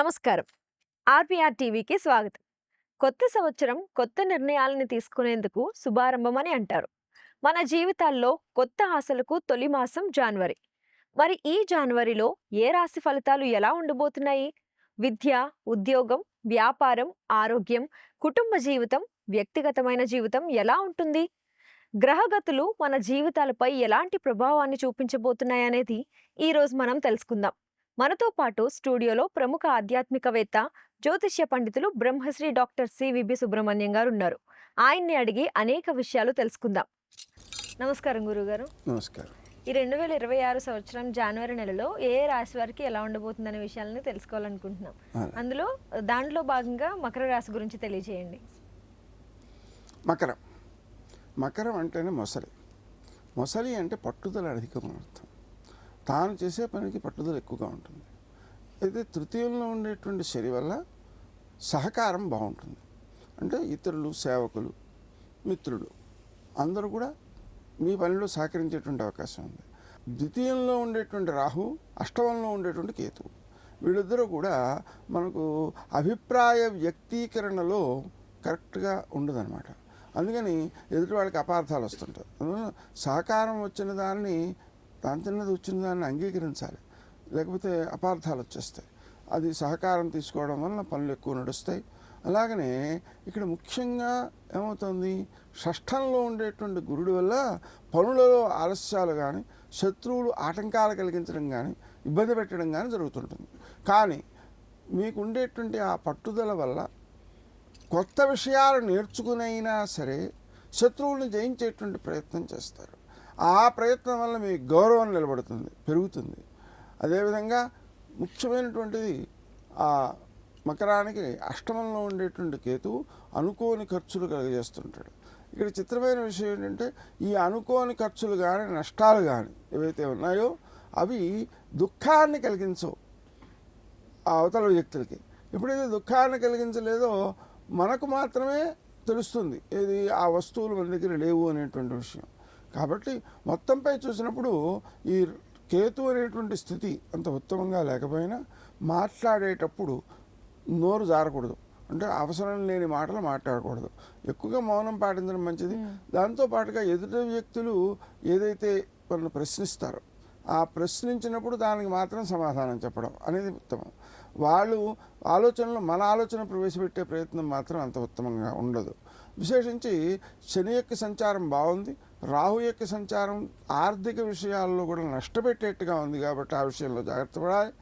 నమస్కారం. ఆర్పిఆర్ టీవీకి స్వాగతం. కొత్త సంవత్సరం కొత్త నిర్ణయాలను తీసుకునేందుకు శుభారంభం అని అంటారు. మన జీవితాల్లో కొత్త ఆశలకు తొలి మాసం జనవరి. మరి ఈ జనవరిలో ఏ రాశి ఫలితాలు ఎలా ఉండబోతున్నాయి? విద్య ఉద్యోగం వ్యాపారం ఆరోగ్యం కుటుంబ జీవితం వ్యక్తిగతమైన జీవితం ఎలా ఉంటుంది? గ్రహగతులు మన జీవితాలపై ఎలాంటి ప్రభావాన్ని చూపించబోతున్నాయనేది ఈరోజు మనం తెలుసుకుందాం. మనతో పాటు స్టూడియోలో ప్రముఖ ఆధ్యాత్మికవేత్త జ్యోతిష్య పండితులు బ్రహ్మశ్రీ డాక్టర్ సివిబి సుబ్రహ్మణ్యం గారు ఉన్నారు. ఆయన్ని అడిగి అనేక విషయాలు తెలుసుకుందాం. నమస్కారం గురుగారు. నమస్కారం. ఈ రెండు వేల ఇరవై ఆరు సంవత్సరం జనవరి నెలలో ఏ ఏ రాశి వారికి ఎలా ఉండబోతుందనే విషయాలను తెలుసుకోవాలనుకుంటున్నాం. అందులో దాంట్లో భాగంగా మకర రాశి గురించి తెలియజేయండి మకరం. మకరం అంటేనే మొసలి. మొసలి అంటే పట్టుదల అధికం తాను చేసే పనికి పట్టుదల ఎక్కువగా ఉంటుంది. అయితే తృతీయంలో ఉండేటువంటి శని వల్ల సహకారం బాగుంటుంది. అంటే ఇతరులు సేవకులు మిత్రులు అందరూ కూడా మీ పనిలో సహకరించేటువంటి అవకాశం ఉంది. ద్వితీయంలో ఉండేటువంటి రాహు అష్టమంలో ఉండేటువంటి కేతు. వీళ్ళిద్దరూ కూడా మనకు అభిప్రాయ వ్యక్తీకరణలో కరెక్ట్గా ఉండదన్నమాట. అందుకని ఎదుటి వాళ్ళకి అపార్థాలు వస్తుంటాయి. సహకారం వచ్చిన దాన్ని దాని వచ్చిన దాన్ని అంగీకరించాలి. లేకపోతే అపార్థాలు వచ్చేస్తాయి. అది సహకారం తీసుకోవడం వలన పనులు ఎక్కువ నడుస్తాయి. అలాగనే ఇక్కడ ముఖ్యంగా ఏమవుతుంది? షష్ఠంలో ఉండేటువంటి గురుడు వల్ల పనులలో ఆలస్యాలు కానీ శత్రువులు ఆటంకాలు కలిగించడం కానీ ఇబ్బంది పెట్టడం కానీ జరుగుతుంటుంది. కానీ మీకు ఉండేటువంటి ఆ పట్టుదల వల్ల కొత్త విషయాలు నేర్చుకునైనా సరే శత్రువులను జయించేటువంటి ప్రయత్నం చేస్తారు. ఆ ప్రయత్నం వల్ల మీ గౌరవం నిలబడుతుంది పెరుగుతుంది. అదేవిధంగా ముఖ్యమైనటువంటిది ఆ మకరానికి అష్టమంలో ఉండేటువంటి కేతువు అనుకోని ఖర్చులు కలిగజేస్తుంటాడు. ఇక్కడ చిత్రమైన విషయం ఏంటంటే ఈ అనుకోని ఖర్చులు కానీ నష్టాలు కానీ ఏవైతే ఉన్నాయో అవి దుఃఖాన్ని కలిగించవు ఆ అవతల వ్యక్తులకి. ఎప్పుడైతే దుఃఖాన్ని కలిగించలేదో మనకు మాత్రమే తెలుస్తుంది ఏది ఆ వస్తువులు మన దగ్గర లేవు అనేటువంటి విషయం. కాబట్టి మొత్తంపై చూసినప్పుడు ఈ కేతు అనేటువంటి స్థితి అంత ఉత్తమంగా లేకపోయినా మాట్లాడేటప్పుడు నోరు జారకూడదు. అంటే అవసరం లేని మాటలు మాట్లాడకూడదు. ఎక్కువగా మౌనం పాటించడం మంచిది. దాంతో పాటుగా ఎదుటి వ్యక్తులు ఏదైతే వాళ్ళని ప్రశ్నిస్తారో ఆ ప్రశ్నించినప్పుడు దానికి మాత్రం సమాధానం చెప్పడం అనేది ఉత్తమం. వాళ్ళు ఆలోచనలు మన ఆలోచన ప్రవేశపెట్టే ప్రయత్నం మాత్రం అంత ఉత్తమంగా ఉండదు. విశేషించి శని యొక్క సంచారం బాగుంది. రాహు యొక్క సంచారం ఆర్థిక విషయాల్లో కూడా నష్టపెట్టేట్టుగా ఉంది కాబట్టి ఆ విషయంలో జాగ్రత్త పడాలి.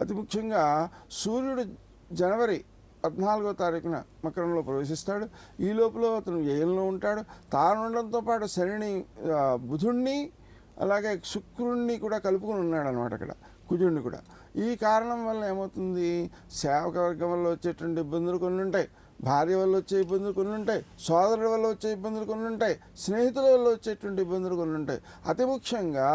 అతి ముఖ్యంగా సూర్యుడు జనవరి పద్నాలుగో తారీఖున మకరంలో ప్రవేశిస్తాడు. ఈ లోపల అతను వ్యయంలో ఉంటాడు? తాను ఉండడంతో పాటు శనిని బుధుణ్ణి అలాగే శుక్రుణ్ణి కూడా కలుపుకొని ఉన్నాడు అనమాట అక్కడ కుజుణ్ణి కూడా. ఈ కారణం వల్ల ఏమవుతుంది? సేవక వర్గం వల్ల వచ్చేటువంటి ఇబ్బందులు కొన్ని ఉంటాయి. భార్య వల్ల వచ్చే ఇబ్బందులు కొన్ని ఉంటాయి సోదరుల వల్ల వచ్చే ఇబ్బందులు కొన్ని ఉంటాయి స్నేహితుల వల్ల వచ్చేటువంటి ఇబ్బందులు కొన్ని ఉంటాయి. అతి ముఖ్యంగా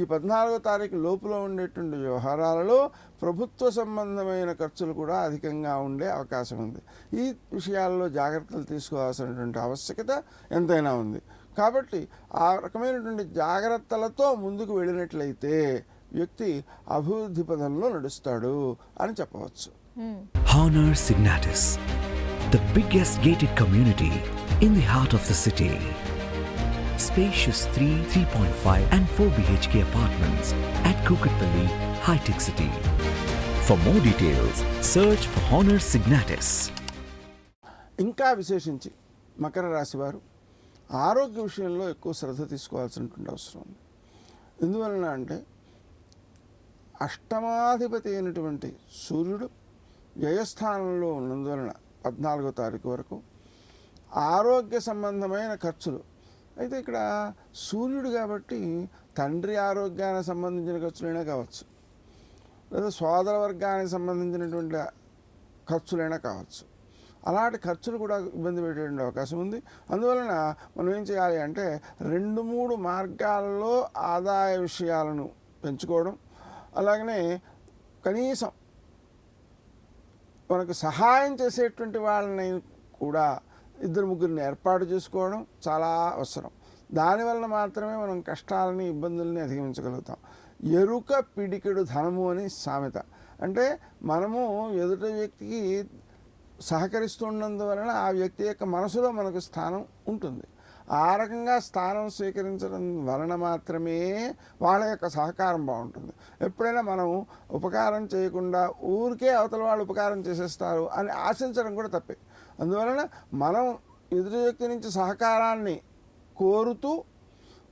ఈ పద్నాలుగో తారీఖు లోపల ఉండేటువంటి వ్యవహారాలలో ప్రభుత్వ సంబంధమైన ఖర్చులు కూడా అధికంగా ఉండే అవకాశం ఉంది. ఈ విషయాల్లో జాగ్రత్తలు తీసుకోవాల్సినటువంటి ఆవశ్యకత ఎంతైనా ఉంది. కాబట్టి ఆ రకమైనటువంటి జాగ్రత్తలతో ముందుకు వెళ్ళినట్లయితే వ్యక్తి అభివృద్ధి పదంలో నడుస్తాడు అని చెప్పవచ్చు. Honor Signatus, the biggest gated community in the heart of the city. Spacious 3, 3.5 and 4 BHK apartments at Kukatpalli, High Tech City. For more details, search for Honor Signatus. ఇంకా విశేషించి మకర రాశి వారు ఆరోగ్య విషయంలో ఎక్కువ శ్రద్ధ తీసుకోవాల్సినటువంటి అవసరం ఉంది ఎందువలన అంటే అష్టమాధిపతి అయినటువంటి సూర్యుడు వ్యయస్థానంలో ఉన్నందువలన పద్నాలుగో తారీఖు వరకు ఆరోగ్య సంబంధమైన ఖర్చులు. అయితే ఇక్కడ సూర్యుడు కాబట్టి తండ్రి ఆరోగ్యానికి సంబంధించిన ఖర్చులైనా కావచ్చు. లేదా సోదర వర్గానికి సంబంధించినటువంటి ఖర్చులైనా కావచ్చు. అలాంటి ఖర్చులు కూడా ఇబ్బంది పెట్టేటువంటి అవకాశం ఉంది. అందువలన మనం ఏం చేయాలి అంటే రెండు మూడు మార్గాల్లో ఆదాయ విషయాలను పెంచుకోవడం. అలాగనే కనీసం మనకు సహాయం చేసేటువంటి వాళ్ళని కూడా ఇద్దరు ముగ్గురిని ఏర్పాటు చేసుకోవడం చాలా అవసరం. దానివలన మాత్రమే మనం కష్టాలని ఇబ్బందుల్ని అధిగమించగలుగుతాం. ఎరుక పిడికెడు ధనము అని సామెత. అంటే మనము ఎదుటి వ్యక్తికి సహకరిస్తుండందువలన ఆ వ్యక్తి యొక్క మనసులో మనకు స్థానం ఉంటుంది. ఆ రకంగా స్థానం స్వీకరించడం వలన మాత్రమే వాళ్ళ యొక్క సహకారం బాగుంటుంది. ఎప్పుడైనా మనం ఉపకారం చేయకుండా ఊరికే అవతల వాళ్ళు ఉపకారం చేసేస్తారు అని ఆశించడం కూడా తప్పే. అందువలన మనం ఎదుటి వ్యక్తి నుంచి సహకారాన్ని కోరుతూ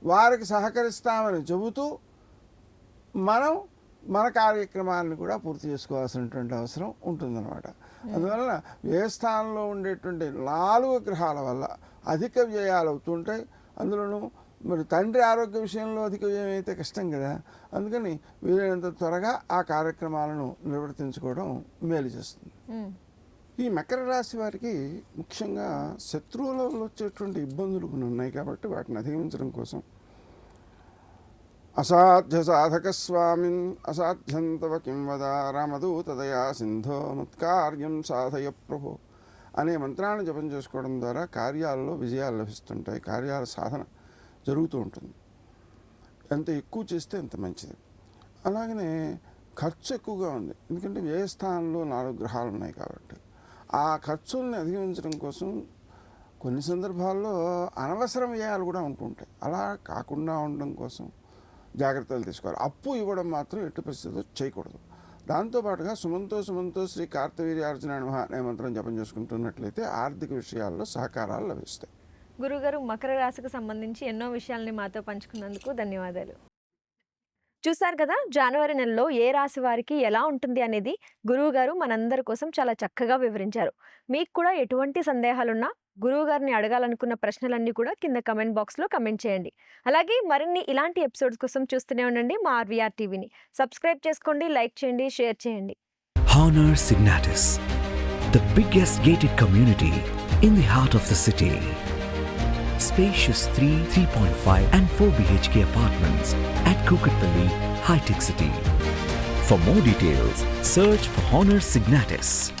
వారికి సహకరిస్తామని చెబుతూ మనం మన కార్యక్రమాన్ని కూడా పూర్తి చేసుకోవాల్సినటువంటి అవసరం ఉంటుందన్నమాట. అందువలన వ్యయస్థానంలో ఉండేటువంటి నాలుగు గ్రహాల వల్ల అధిక వ్యయాలు అవుతుంటాయి. అందులోనూ మరి తండ్రి ఆరోగ్య విషయంలో అధిక వ్యయం అయితే కష్టం కదా. అందుకని వీలైనంత త్వరగా ఆ కార్యక్రమాలను నిర్వర్తించుకోవడం మేలు చేస్తుంది. ఈ మకర రాశి వారికి ముఖ్యంగా శత్రువుల వల్ల వచ్చేటువంటి ఇబ్బందులు కొన్ని ఉన్నాయి కాబట్టి వాటిని అధిగమించడం కోసం. అసాధ్య సాధక స్వామిన్ అసాధ్యం తవ కిం వద రామదూతదయా సింధో మత్కార్యం సాధయ ప్రభు. అనే మంత్రాలను జపం చేసుకోవడం ద్వారా కార్యాలలో విజయాలు లభిస్తుంటాయి కార్యాల సాధన జరుగుతూ ఉంటుంది. ఎంత ఎక్కువ చేస్తే అంత మంచిది. అలాగనే ఖర్చు ఎక్కువగా ఉంది. ఎందుకంటే వ్యయస్థానంలో నాలుగు గ్రహాలు ఉన్నాయి కాబట్టి. ఆ ఖర్చుల్ని అధిగమించడం కోసం కొన్ని సందర్భాల్లో అనవసర వ్యయాలు కూడా ఉంటుంటాయి అలా కాకుండా ఉండడం కోసం జాగ్రత్తలు తీసుకోవాలి. అప్పు ఇవ్వడం మాత్రం ఎట్టి పరిస్థితుల్లో చేయకూడదు. దాంతోపాటుగా సుమంతో సుమంతో శ్రీ కార్తవీర్యార్జున నమః అనే మంత్రం జపం చేసుకుంటున్నట్లయితే ఆర్థిక విషయాల్లో సహకారాలు లభిస్తాయి. గురుగారు మకర రాశికి సంబంధించి ఎన్నో విషయాల్ని మాతో పంచుకున్నందుకు ధన్యవాదాలు. చూసారు కదా! జనవరి నెలలో ఏ రాశి వారికి ఎలా ఉంటుంది అనేది గురువు గారు మనందరి కోసం చాలా చక్కగా వివరించారు. మీకు కూడా ఎటువంటి సందేహాలున్నా గురువు గారిని అడగాలనుకున్న ప్రశ్నలన్నీ కూడా కింద కమెంట్ బాక్స్లో కమెంట్ చేయండి. అలాగే మరిన్ని ఇలాంటి ఎపిసోడ్స్ కోసం చూస్తూనే ఉండండి మా ఆర్వీఆర్ టీవీని. సబ్స్క్రైబ్ చేసుకోండి లైక్ చేయండి షేర్ చేయండి. Honer Signatis the biggest gated community in the heart of the city Spacious 3, 3.5 and 4 BHK apartments at Kukatpalli, High Tech City. For more details, search for Honor Signatus.